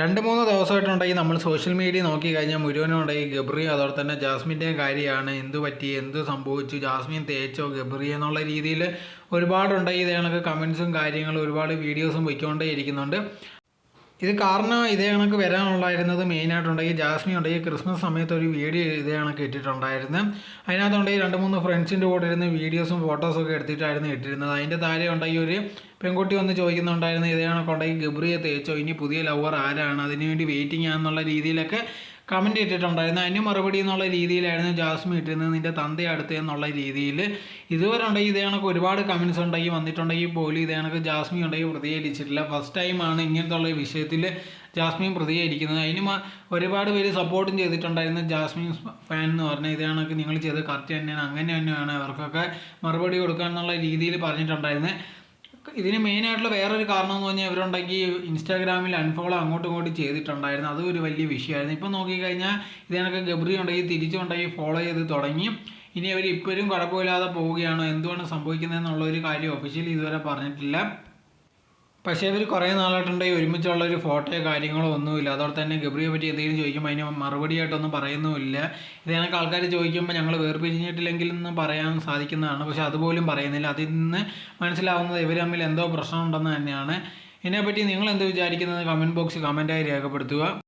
രണ്ട് മൂന്ന് ദിവസമായിട്ടുണ്ടെങ്കിൽ നമ്മൾ സോഷ്യൽ മീഡിയ നോക്കി കഴിഞ്ഞാൽ മുഴുവനും ഉണ്ടെങ്കിൽ ഗബ്രി അതോടെ തന്നെ ജാസ്മിന്റെയും കാര്യമാണ്. എന്ത് പറ്റി? എന്ത് സംഭവിച്ചു? ജാസ്മിൻ തേച്ചോ ഗബ്രി എന്നുള്ള രീതിയിൽ ഒരുപാടുണ്ടെങ്കിൽ ഇതേ കണക്ക് കമൻസും കാര്യങ്ങളും ഒരുപാട് വീഡിയോസും വയ്ക്കൊണ്ടേ ഇരിക്കുന്നുണ്ട്. ഇത് കാരണം ഇതേ കണക്ക് വരാനുണ്ടായിരുന്നത് മെയിനായിട്ടുണ്ടെങ്കിൽ ജാസ്മി ഉണ്ടെങ്കിൽ ക്രിസ്മസ് സമയത്ത് ഒരു വീഡിയോ ഇതേ കണക്ക് ഇട്ടിട്ടുണ്ടായിരുന്നു. അതിനകത്തുണ്ടെങ്കിൽ രണ്ട് മൂന്ന് ഫ്രണ്ട്സിന്റെ കൂടെ ഇരുന്ന് വീഡിയോസും ഫോട്ടോസും ഒക്കെ എടുത്തിട്ടായിരുന്നു ഇട്ടിരുന്നത്. അതിന്റെ താഴെ ഉണ്ടെങ്കിൽ ഒരു പെൺകുട്ടി വന്ന് ചോദിക്കുന്നുണ്ടായിരുന്നു ഇതേ കണക്കുണ്ടെങ്കിൽ ഗബ്രിയെ തേച്ചോ? ഇനി പുതിയ ലവർ ആരാണ്? അതിനുവേണ്ടി വെയിറ്റിംഗ് ആണെന്നുള്ള രീതിയിലൊക്കെ കമന്റ് ഇട്ടിട്ടുണ്ടായിരുന്നു. അതിന് മറുപടി എന്നുള്ള രീതിയിലായിരുന്നു ജാസ്മിൻ ഇട്ടിരുന്നത്. നിന്റെ തന്ത അടുത്ത് എന്നുള്ള രീതിയിൽ. ഇതുവരെ ഉണ്ടെങ്കിൽ ഇതേ കണക്ക് ഒരുപാട് കമൻസ് ഉണ്ടെങ്കിൽ വന്നിട്ടുണ്ടെങ്കിൽ പോലും ഇതേ കണക്ക് ജാസ്മി ഉണ്ടെങ്കിൽ പ്രതികരിച്ചിട്ടില്ല. ഫസ്റ്റ് ടൈമാണ് ഇങ്ങനത്തെ ഉള്ള വിഷയത്തിൽ ജാസ്മിൻ പ്രതികരിക്കുന്നത്. അതിന് ഒരുപാട് പേര് സപ്പോർട്ടും ചെയ്തിട്ടുണ്ടായിരുന്നു ജാസ്മിൻ ഫാൻ എന്ന് പറഞ്ഞാൽ ഇതേ കണക്ക് നിങ്ങൾ ചെയ്ത് കറക്റ്റ് തന്നെയാണ്. അങ്ങനെ തന്നെയാണ് അവർക്കൊക്കെ മറുപടി കൊടുക്കുക എന്നുള്ള രീതിയിൽ പറഞ്ഞിട്ടുണ്ടായിരുന്നു. ഇതിന് മെയിൻ ആയിട്ടുള്ള വേറൊരു കാരണം എന്ന് പറഞ്ഞാൽ ഇവരുണ്ടെങ്കിൽ ഇൻസ്റ്റാഗ്രാമിൽ അൺഫോളോ അങ്ങോട്ടും ഇങ്ങോട്ടും ചെയ്തിട്ടുണ്ടായിരുന്നു. അതും ഒരു വലിയ വിഷയമായിരുന്നു. ഇപ്പം നോക്കിക്കഴിഞ്ഞാൽ ഇതിനൊക്കെ ഗബ്രി ഉണ്ടെങ്കിൽ തിരിച്ചുണ്ടെങ്കിൽ ഫോളോ ചെയ്ത് തുടങ്ങി. ഇനി അവർ ഇപ്പോഴും കുഴപ്പമില്ലാതെ പോവുകയാണോ. എന്തുകൊണ്ട് സംഭവിക്കുന്നതെന്നുള്ള ഒരു കാര്യം ഒഫീഷ്യലി ഇതുവരെ പറഞ്ഞിട്ടില്ല. പക്ഷേ ഇവർ കുറേ നാളായിട്ടുണ്ടെങ്കിൽ ഒരുമിച്ചുള്ള ഒരു ഫോട്ടോയോ കാര്യങ്ങളോ ഒന്നുമില്ല. അതോടെ തന്നെ ഗബ്രിയെ പറ്റി എന്തെങ്കിലും ചോദിക്കുമ്പോൾ അതിന് മറുപടിയായിട്ടൊന്നും പറയുന്നുമില്ല. ഇത് കണക്ക് ആൾക്കാർ ചോദിക്കുമ്പോൾ ഞങ്ങൾ വേർപിരിഞ്ഞിട്ടില്ലെങ്കിൽ എന്ന് പറയാൻ സാധിക്കുന്നതാണ്. പക്ഷേ അതുപോലും പറയുന്നില്ല. അതിൽ നിന്ന് മനസ്സിലാവുന്നത് ഇവർ തമ്മിൽ എന്തോ പ്രശ്നമുണ്ടെന്ന് തന്നെയാണ്. ഇതിനെപ്പറ്റി നിങ്ങൾ എന്ത് വിചാരിക്കുന്നത്? കമന്റ് ബോക്സിൽ കമന്റായി രേഖപ്പെടുത്തുക.